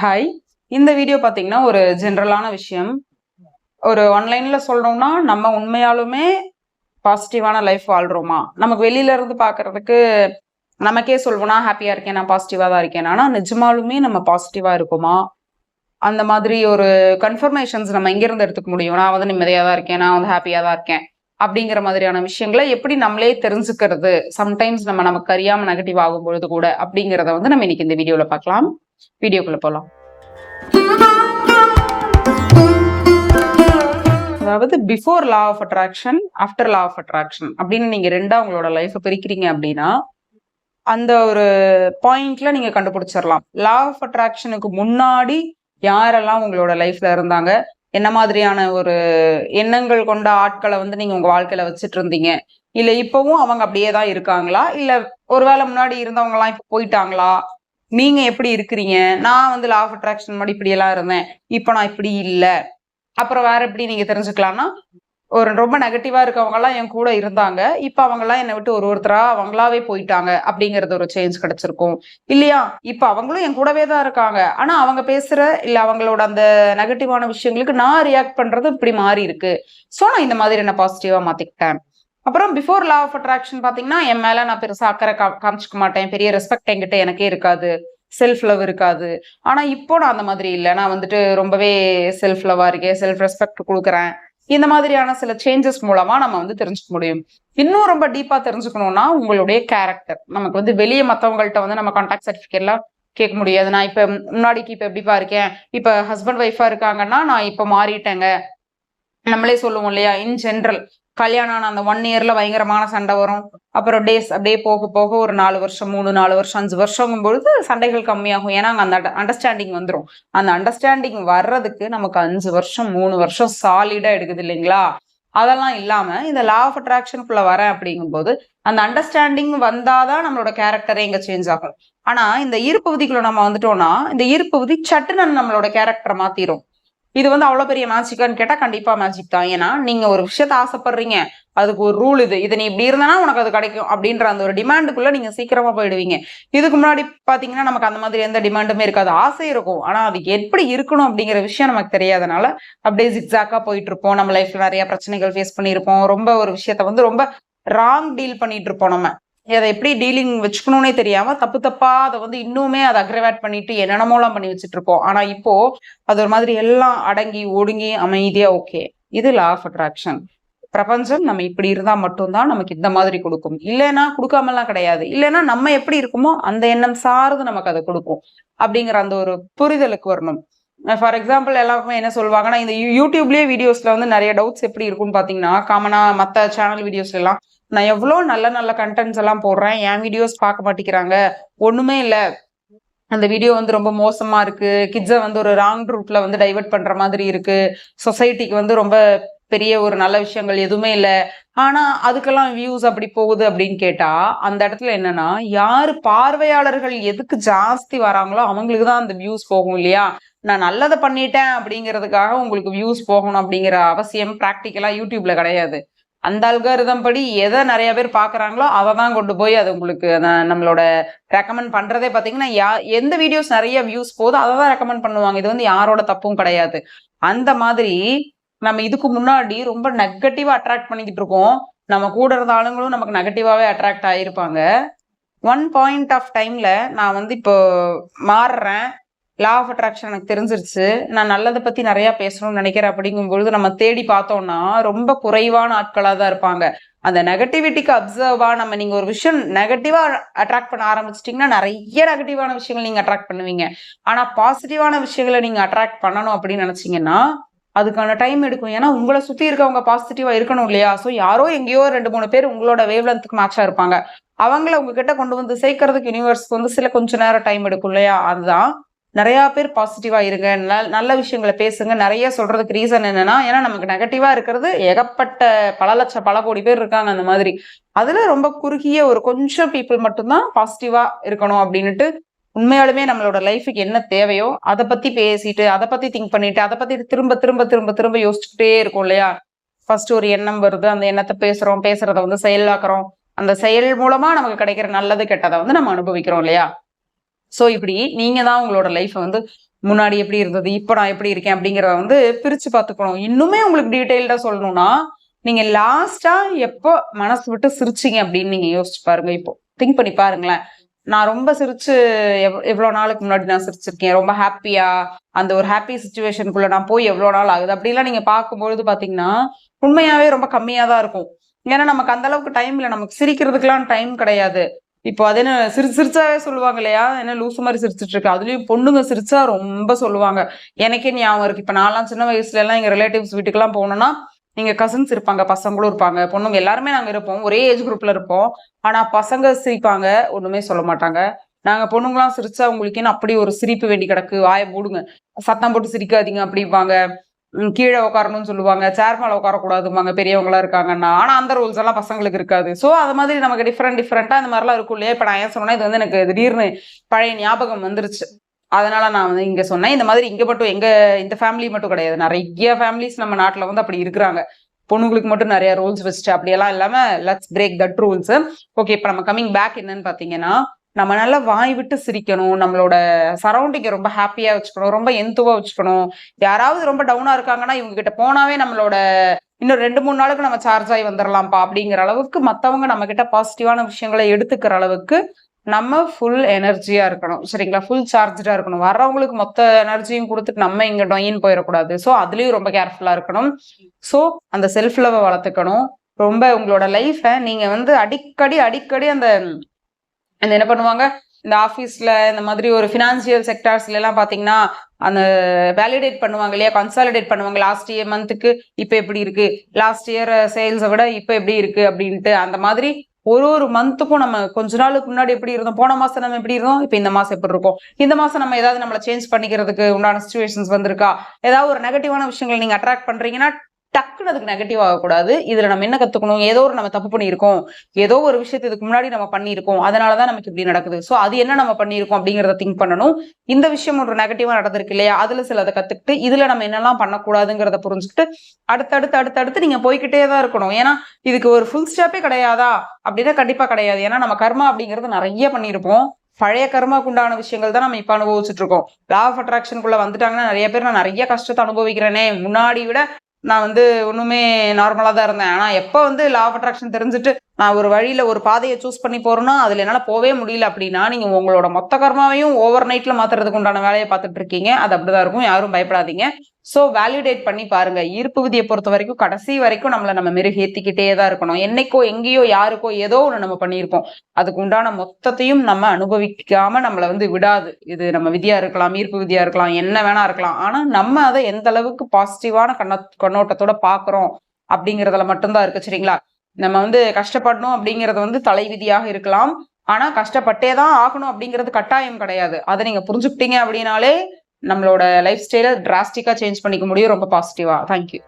Hi இந்த video பார்த்தீங்கன்னா ஒரு ஜென்ரலான விஷயம். ஒரு ஆன்லைனில் சொல்கிறோம்னா நம்ம உண்மையாலுமே பாசிட்டிவான லைஃப் வாழ்கிறோமா நமக்கு வெளியில இருந்து பார்க்கறதுக்கு நமக்கே சொல்வோம்னா ஹாப்பியாக இருக்கேன் நான் பாசிட்டிவாக தான் இருக்கேன். ஆனால் நிஜமாலுமே நம்ம பாசிட்டிவாக இருக்குமா? அந்த மாதிரி ஒரு கன்ஃபர்மேஷன்ஸ் நம்ம எங்கேருந்து எடுத்துக்க முடியும்? நான் வந்து நிம்மதியாக தான் இருக்கேன் நான் வந்து ஹாப்பியாக தான் இருக்கேன். அப்படிங்கிற மாதிரியான விஷயங்களை எப்படி நம்மளே தெரிஞ்சுக்கிறது? சம்டைம்ஸ் நம்ம நமக்கு அறியாமல் நெகட்டிவ் ஆகும் பொழுது கூட அப்படிங்கிறத வந்து நம்ம இன்னைக்கு இந்த வீடியோவில் பார்க்கலாம். வீடியோக்குள்ள போகலாம் அதாவது before law of attraction after law of attraction அப்படின்னு நீங்க ரெண்டா உங்களோட லைஃப்பை பிரிக்கிறீங்க அப்படின்னா அந்த ஒரு பாயிண்ட்ல நீங்க கண்டுபிடிச்சிடலாம் லா ஆஃப் அட்ராக்ஷனுக்கு முன்னாடி யாரெல்லாம் உங்களோட லைஃப்ல இருந்தாங்க என்ன மாதிரியான ஒரு எண்ணங்கள் கொண்ட ஆட்களை வந்து நீங்க உங்க வாழ்க்கையில வச்சுட்டு இருந்தீங்க இல்ல இப்பவும் அவங்க அப்படியே தான் இருக்காங்களா? இல்ல ஒருவேளை முன்னாடி இருந்தவங்க எல்லாம் இப்ப போயிட்டாங்களா? நீங்க எப்படி இருக்கிறீங்க? நான் வந்து லா ஆஃப் அட்ராக்ஷன் மாதிரி இப்படி எல்லாம் இருந்தேன். இப்போ நான் இப்படி இல்லை. அப்புறம் வேற எப்படி நீங்க தெரிஞ்சுக்கலாம்னா ஒரு ரொம்ப நெகட்டிவா இருக்கவங்க எல்லாம் என் கூட இருந்தாங்க. இப்ப அவங்க எல்லாம் என்னை விட்டு ஒரு ஒருத்தரா அவங்களாவே போயிட்டாங்க அப்படிங்கறது ஒரு சேஞ்ச் கிடைச்சிருக்கும். இல்லையா? இப்ப அவங்களும் என் கூடவே தான் இருக்காங்க. ஆனா அவங்க பேசுற இல்ல அவங்களோட அந்த நெகட்டிவான விஷயங்களுக்கு நான் ரியாக்ட் பண்றது இப்படி மாறி இருக்கு. சோ நான் இந்த மாதிரி என்ன பாசிட்டிவா மாத்திக்கிட்டேன். அப்புறம் பிஃபோர் லா ஆஃப் அட்ராக்ஷன் பார்த்தீங்கன்னா என் மேலே நான் பெருசாக அக்கறை கா- காமிச்சிக்க மாட்டேன். பெரிய ரெஸ்பெக்ட் என்கிட்ட எனக்கே இருக்காது. செல்ஃப் லவ் இருக்காது. ஆனால் இப்போ நான் அந்த மாதிரி இல்லை. நான் வந்துட்டு ரொம்பவே செல்ஃப் லவ்வாக இருக்கேன். செல்ஃப் ரெஸ்பெக்ட் கொடுக்குறேன். இந்த மாதிரியான சில சேஞ்சஸ் மூலமா நம்ம வந்து தெரிஞ்சுக்க முடியும். இன்னும் ரொம்ப டீப்பா தெரிஞ்சுக்கணும்னா உங்களுடைய கேரக்டர் நமக்கு வந்து வெளியே மற்றவங்கள்ட்ட வந்து நம்ம கான்டாக்ட் சர்டிஃபிகேட்லாம் கேட்க முடியாது. நான் இப்போ முன்னாடிக்கு இப்போ எப்படிப்பா இருக்கேன்? இப்போ ஹஸ்பண்ட் ஒய்ஃபா இருக்காங்கன்னா நான் இப்போ மாறிட்டேங்க. நம்மளே சொல்லுவோம் இல்லையா? இன் ஜென்ரல் கல்யாணம் ஆன அந்த ஒன் இயர்ல பயங்கரமான சண்டை வரும். அப்புறம் டேஸ் அப்படியே போக போக ஒரு நாலு வருஷம் மூணு நாலு வருஷம் அஞ்சு வருஷங்கும் பொழுது சண்டைகள் கம்மியாகும். ஏன்னா அங்கே அந்த அண்டர்ஸ்டாண்டிங் வந்துரும். அந்த அண்டர்ஸ்டாண்டிங் வர்றதுக்கு நமக்கு அஞ்சு வருஷம் மூணு வருஷம் சாலிடா எடுக்குது இல்லைங்களா? அதெல்லாம் இல்லாம இந்த லா ஆஃப் அட்ராக்ஷனுக்குள்ள வரேன் அப்படிங்கும்போது அந்த அண்டர்ஸ்டாண்டிங் வந்தாதான் நம்மளோட கேரக்டரே இங்க சேஞ்ச் ஆகும். ஆனா இந்த ஈர்ப்பகுதிக்குள்ள நம்ம வந்துட்டோம்னா இந்த ஈர்ப்பகுதி சட்டுன்னு நம்மளோட கேரக்டரை மாத்திரும். இது வந்து அவ்வளோ பெரிய மேஜிக்கான்னு கேட்டால் கண்டிப்பாக மேஜிக் தான். ஏன்னா நீங்கள் ஒரு விஷயத்த ஆசைப்படுறீங்க. அதுக்கு ஒரு ரூல் இது. இது நீ இப்படி இருந்தனா உனக்கு அது கிடைக்கும் அப்படின்ற அந்த ஒரு டிமாண்டுக்குள்ளே நீங்கள் சீக்கிரமாக போயிடுவீங்க. இதுக்கு முன்னாடி பார்த்தீங்கன்னா நமக்கு அந்த மாதிரி எந்த டிமாண்டுமே இருக்காது. ஆசை இருக்கும். ஆனால் அது எப்படி இருக்கணும் அப்படிங்கிற விஷயம் நமக்கு தெரியாதனால அப்படியே ஜிக்ஸாக்காக போயிட்டு இருப்போம். நம்ம லைஃப்ல நிறைய பிரச்சனைகள் ஃபேஸ் பண்ணியிருப்போம். ரொம்ப ஒரு விஷயத்த வந்து ரொம்ப ராங் டீல் பண்ணிட்டு இருப்போம் நம்ம. அதை எப்படி டீலிங் வச்சுக்கணும்னே தெரியாம தப்பு தப்பா அதை வந்து இன்னுமே அதை அக்ரவேட் பண்ணிட்டு என்னென்னமோலாம் பண்ணி வச்சுட்டு இருப்போம் ஆனா இப்போ அது ஒரு மாதிரி எல்லாம் அடங்கி ஒடுங்கி அமைதியா ஓகே இது லா ஆஃப் அட்ராக்ஷன் பிரபஞ்சம் நம்ம இப்படி இருந்தா மட்டும்தான் நமக்கு இந்த மாதிரி கொடுக்கும் இல்லைன்னா கொடுக்காமலாம் கிடையாது இல்லைன்னா நம்ம எப்படி இருக்குமோ அந்த எண்ணம் சார்ந்து நமக்கு அதை கொடுக்கும் அப்படிங்கிற அந்த ஒரு புரிதலுக்கு வரணும் ஃபார் எக்ஸாம்பிள் எல்லாருக்குமே என்ன சொல்லுவாங்கன்னா இந்த யூடியூப்லயே வீடியோஸ்ல வந்து நிறைய டவுட்ஸ் எப்படி இருக்கும்னு பாத்தீங்கன்னா காமனா மத்த சேனல் வீடியோஸ்ல எல்லாம் நான் எவ்வளோ நல்ல நல்ல கண்டென்ட்ஸ் எல்லாம் போடுறேன் என் வீடியோஸ் பார்க்க மாட்டேங்கிறாங்க. ஒன்றுமே இல்லை. அந்த வீடியோ வந்து ரொம்ப மோசமா இருக்கு. கிட்ஸை வந்து ஒரு ராங் ரூட்ல வந்து டைவர்ட் பண்ற மாதிரி இருக்கு. சொசைட்டிக்கு வந்து ரொம்ப பெரிய ஒரு நல்ல விஷயங்கள் எதுவுமே இல்லை. ஆனா அதுக்கெல்லாம் வியூஸ் அப்படி போகுது அப்படின்னு கேட்டா அந்த இடத்துல என்னன்னா யாரு பார்வையாளர்கள் எதுக்கு ஜாஸ்தி வராங்களோ அவங்களுக்கு தான் அந்த வியூஸ் போகும் இல்லையா? நான் நல்லதை பண்ணிட்டேன் அப்படிங்கிறதுக்காக உங்களுக்கு வியூஸ் போகணும் அப்படிங்கிற அவசியம் ப்ராக்டிக்கலா யூடியூப்ல கிடையாது. அந்த அல்காரிதம் படி எதை நிறைய பேர் பார்க்குறாங்களோ அதை தான் கொண்டு போய் அது உங்களுக்கு நம்மளோட ரெக்கமெண்ட் பண்ணுறதே பார்த்தீங்கன்னா யா எந்த வீடியோஸ் நிறைய வியூஸ் போதோ அதை தான் ரெக்கமெண்ட் பண்ணுவாங்க. இது வந்து யாரோட தப்பும் கிடையாது. அந்த மாதிரி நம்ம இதுக்கு முன்னாடி ரொம்ப நெகட்டிவாக அட்ராக்ட் பண்ணிக்கிட்டு இருக்கோம். நம்ம கூட இருந்த ஆளுங்களும் நமக்கு நெகட்டிவாகவே அட்ராக்ட் ஆகியிருப்பாங்க ஒன் பாயிண்ட் ஆஃப் டைமில் நான் வந்து இப்போ மாறுறேன். லா ஆஃப் அட்ராக்ஷன் எனக்கு தெரிஞ்சிருச்சு. நான் நல்லதை பற்றி நிறையா பேசணும்னு நினைக்கிறேன் அப்படிங்கும் பொழுது நம்ம தேடி பார்த்தோம்னா ரொம்ப குறைவான ஆட்களாக தான் இருப்பாங்க. அந்த நெகட்டிவிட்டிக்கு அப்சர்வாக நம்ம நீங்கள் ஒரு விஷயம் நெகட்டிவாக அட்ராக்ட் பண்ண ஆரம்பிச்சிட்டிங்கன்னா நிறைய நெகட்டிவான விஷயங்கள் நீங்கள் அட்ராக்ட் பண்ணுவீங்க. ஆனால் பாசிட்டிவான விஷயங்களை நீங்கள் அட்ராக்ட் பண்ணணும் அப்படின்னு நினச்சிங்கன்னா அதுக்கான டைம் எடுக்கும். ஏன்னா உங்களை சுற்றி இருக்கவங்க பாசிட்டிவாக இருக்கணும் இல்லையா? ஸோ யாரோ எங்கேயோ ரெண்டு மூணு பேர் உங்களோட வேவ்லென்த்துக்கு மேட்சாக இருப்பாங்க. அவங்கள உங்ககிட்ட கொண்டு வந்து சேர்க்கறதுக்கு யூனிவர்ஸ்க்கு வந்து சில கொஞ்ச நேரம் டைம் எடுக்கும் இல்லையா? அதுதான் நிறையா பேர் பாசிட்டிவாக இருங்க. நல்- நல்ல விஷயங்களை பேசுங்க. நிறைய சொல்கிறதுக்கு ரீசன் என்னன்னா ஏன்னா நமக்கு நெகட்டிவாக இருக்கிறது ஏகப்பட்ட பல லட்சம் பல கோடி பேர் இருக்காங்க அந்த மாதிரி. அதில் ரொம்ப குறுகிய ஒரு கொஞ்சம் பீப்புள் மட்டும்தான் பாசிட்டிவாக இருக்கணும் அப்படின்னுட்டு உண்மையாலுமே நம்மளோட லைஃபுக்கு என்ன தேவையோ அதை பற்றி பேசிட்டு அதை பற்றி திங்க் பண்ணிட்டு அதை பற்றி திரும்ப திரும்ப திரும்ப திரும்ப யோசிச்சுக்கிட்டே இருக்கும் இல்லையா? ஃபர்ஸ்ட் ஒரு எண்ணம் வருது அந்த எண்ணத்தை பேசுகிறோம் பேசுகிறத வந்து செயலாக்குறோம். அந்த செயல் மூலமாக நமக்கு கிடைக்கிற நல்லது கெட்டதை வந்து நம்ம அனுபவிக்கிறோம் இல்லையா? ஸோ இப்படி நீங்கள் தான் உங்களோட லைஃப்பை வந்து முன்னாடி எப்படி இருந்தது இப்போ நான் எப்படி இருக்கேன் அப்படிங்கிறத வந்து பிரித்து பார்த்துக்கணும். இன்னுமே உங்களுக்கு டீட்டெயில்டாக சொல்லணும்னா நீங்கள் லாஸ்ட்டாக எப்போ மனசு விட்டு சிரிச்சீங்க அப்படின்னு நீங்கள் யோசிச்சு பாருங்க இப்போ. திங்க் பண்ணி பாருங்களேன். நான் ரொம்ப சிரிச்சு எவ் எவ்வளோ நாளுக்கு முன்னாடி நான் சிரிச்சிருக்கேன். ரொம்ப ஹாப்பியாக அந்த ஒரு ஹாப்பி சுச்சுவேஷனுக்குள்ளே நான் போய் எவ்வளோ நாள் ஆகுது? அப்படிலாம் நீங்கள் பார்க்கும்பொழுது பார்த்தீங்கன்னா உண்மையாகவே ரொம்ப கம்மியாக தான் இருக்கும். ஏன்னா நமக்கு அந்த அளவுக்கு டைம் இல்லை. நமக்கு சிரிக்கிறதுக்கெலாம் டைம் கிடையாது. இப்போ அது என்ன சிரிச்சு சிரிச்சாவே சொல்லுவாங்க இல்லையா? என்ன லூசு மாதிரி சிரிச்சுட்டு இருக்கு. அதுலயும் பொண்ணுங்க சிரிச்சா ரொம்ப சொல்லுவாங்க. எனக்கே ஞாபகம் இருக்கு. இப்ப நான்லாம் சின்ன வயசுல எல்லாம் எங்க ரிலேட்டிவ்ஸ் வீட்டுக்கெல்லாம் போனோம்னா நீங்க கசின்ஸ் இருப்பாங்க பசங்களும் இருப்பாங்க. பொண்ணுங்க எல்லாருமே நாங்க இருப்போம். ஒரே ஏஜ் குரூப்ல இருப்போம். ஆனா பசங்க சிரிப்பாங்க ஒண்ணுமே சொல்ல மாட்டாங்க. நாங்க பொண்ணுங்களாம் சிரிச்சா உங்களுக்கு என்ன அப்படி ஒரு சிரிப்பு வேண்டி கிடக்கு. வாயை மூடுங்க. சத்தம் போட்டு சிரிக்காதீங்க அப்படிம்பாங்க. கீழே உட்காரணும்னு சொல்லுவாங்க. சேர் மேலே உட்காரக்கூடாதுமாங்க பெரியவங்களா இருக்காங்கன்னா. ஆனால் அந்த ரூல்ஸ் எல்லாம் பசங்களுக்கு இருக்காது. ஸோ அது மாதிரி நமக்கு டிஃப்ரெண்ட் டிஃப்ரெண்ட்டாக இந்த மாதிரிலாம் இருக்கும் இல்லையா? இப்போ நான் ஏன் சொன்னேன் இது வந்து எனக்கு திடீர்னு பழைய ஞாபகம் வந்துருச்சு. அதனால நான் வந்து இங்கே சொன்னேன். இந்த மாதிரி இங்கே மட்டும் எங்கள் இந்த ஃபேமிலி மட்டும் கிடையாது. நிறைய ஃபேமிலிஸ் நம்ம நாட்டில் வந்து அப்படி இருக்கிறாங்க. பொண்ணுங்களுக்கு மட்டும் நிறைய ரூல்ஸ் வச்சுட்டு அப்படியெல்லாம் இல்லாமல் let's break that rules okay இப்போ நம்ம கமிங் பேக் என்னன்னு பார்த்தீங்கன்னா நம்ம நல்லா வாய் விட்டு சிரிக்கணும் நம்மளோட சரௌண்டிங்கை ரொம்ப ஹாப்பியாக வச்சுக்கணும் ரொம்ப எந்துவாக வச்சுக்கணும். யாராவது ரொம்ப டவுனாக இருக்காங்கன்னா இவங்க கிட்ட போனாவே நம்மளோட இன்னும் ரெண்டு மூணு நாளுக்கு நம்ம சார்ஜ் ஆகி வந்துடலாம்ப்பா அப்படிங்கிற அளவுக்கு மற்றவங்க நம்ம கிட்ட பாசிட்டிவான விஷயங்களை எடுத்துக்கிற அளவுக்கு நம்ம ஃபுல் எனர்ஜியாக இருக்கணும். சரிங்களா? ஃபுல் சார்ஜாக இருக்கணும். வர்றவங்களுக்கு மொத்த எனர்ஜியும் கொடுத்துட்டு நம்ம இங்கே டொயின் போயிடக்கூடாது. ஸோ அதுலேயும் ரொம்ப கேர்ஃபுல்லாக இருக்கணும். ஸோ அந்த செல்ஃப் லவ்வை வளர்த்துக்கணும். ரொம்ப உங்களோட லைஃப்பை நீங்கள் வந்து அடிக்கடி அடிக்கடி அந்த அந்த என்ன பண்ணுவாங்க? இந்த ஆஃபீஸில் இந்த மாதிரி ஒரு ஃபினான்சியல் செக்டார்ஸ்லலாம் பார்த்தீங்கன்னா அந்த வேலிடேட் பண்ணுவாங்க இல்லையா? கன்சாலிடேட் பண்ணுவாங்க. லாஸ்ட் இயர் மந்த்துக்கு இப்போ எப்படி இருக்கு? லாஸ்ட் இயர் சேல்ஸை விட இப்போ எப்படி இருக்கு? அப்படின்ட்டு அந்த மாதிரி ஒரு ஒரு மந்த்துக்கும் நம்ம கொஞ்ச நாளுக்கு முன்னாடி எப்படி இருந்தோம்? போன மாசம் நம்ம எப்படி இருந்தோம்? இப்போ இந்த மாசம் எப்படி இருக்கும்? இந்த மாசம் நம்ம ஏதாவது நம்மளை சேஞ்ச் பண்ணிக்கிறதுக்கு உண்டான சுச்சுவேஷன்ஸ் வந்திருக்கா? ஏதாவது ஒரு நெகட்டிவான விஷயங்களை நீங்க அட்ராக்ட் பண்றீங்கன்னா டக்குன்னு அதுக்கு நெகட்டிவ் ஆகக்கூடாது. இதுல நம்ம என்ன கத்துக்கணும்? ஏதோ ஒரு நம்ம தப்பு பண்ணியிருக்கோம். ஏதோ ஒரு விஷயத்தை இதுக்கு முன்னாடி நம்ம பண்ணியிருக்கோம். அதனாலதான் நமக்கு இப்படி நடக்குது. சோ அது என்ன நம்ம பண்ணியிருக்கோம் அப்படிங்கறத திங்க் பண்ணணும். இந்த விஷயம் ஒரு நெகட்டிவா நடந்திருக்கு இல்லையா? அதுல சிலதை கத்துக்கிட்டு இதுல நம்ம என்னெல்லாம் பண்ணக்கூடாதுங்கிறத புரிஞ்சுக்கிட்டு அடுத்தடுத்து அடுத்தடுத்து நீங்க போய்கிட்டே தான் இருக்கணும். ஏன்னா இதுக்கு ஒரு ஃபுல் ஸ்டாப்பே கிடையாதா? அப்படின்னா கண்டிப்பா கிடையாது. ஏன்னா நம்ம கர்மா அப்படிங்கிறது நிறைய பண்ணியிருப்போம். பழைய கர்மாக்குண்டான விஷயங்கள் தான் நம்ம இப்ப அனுபவிச்சுட்டு இருக்கோம். லா ஆஃப் அட்ராக்ஷனுக்குள்ள வந்துட்டாங்கன்னா நிறைய பேர் நான் நிறைய கஷ்டத்தை அனுபவிக்கிறேனே. முன்னாடி விட நான் வந்து ஒன்றுமே நார்மலாக தான் இருந்தேன். ஆனால் எப்போ வந்து லா ஆஃப் அட்ராக்ஷன் தெரிஞ்சுட்டு நான் ஒரு வழியில ஒரு பாதையை சூஸ் பண்ணி போகிறேன்னா அதுல என்னால் போவே முடியல அப்படின்னா நீங்க உங்களோட மொத்த கர்மாவையும் ஓவர் நைட்டில் மாத்துறதுக்கு உண்டான வேலையை பார்த்துட்டு இருக்கீங்க. அது அப்படிதான் இருக்கும். யாரும் பயப்படாதீங்க. ஸோ வேலிடேட் பண்ணி பாருங்க. ஈர்ப்பு விதியை பொறுத்த வரைக்கும் கடைசி வரைக்கும் நம்மளை நம்ம மெருகேத்திக்கிட்டே தான் இருக்கணும். என்னைக்கோ எங்கேயோ யாருக்கோ ஏதோ ஒன்று நம்ம பண்ணியிருப்போம். அதுக்கு உண்டான மொத்தத்தையும் நம்ம அனுபவிக்காம நம்மளை வந்து விடாது. இது நம்ம விதியா இருக்கலாம் ஈர்ப்பு விதியா இருக்கலாம் என்ன வேணா இருக்கலாம். ஆனால் நம்ம அதை எந்த அளவுக்கு பாசிட்டிவான கண்ண கண்ணோட்டத்தோட பார்க்குறோம் அப்படிங்கிறதுல மட்டும்தான் இருக்கு. சரிங்களா? நம்ம வந்து கஷ்டப்படணும் அப்படிங்கறது வந்து தலைவிதியாக இருக்கலாம். ஆனா கஷ்டப்பட்டே தான் ஆகணும் அப்படிங்கிறது கட்டாயம் கிடையாது. அதை நீங்க புரிஞ்சுக்கிட்டீங்க அப்படின்னாலே நம்மளோட லைஃப் ஸ்டைல டிராஸ்டிக்கா சேஞ்ச் பண்ணிக்க முடியும். ரொம்ப பாசிட்டிவா தேங்க்யூ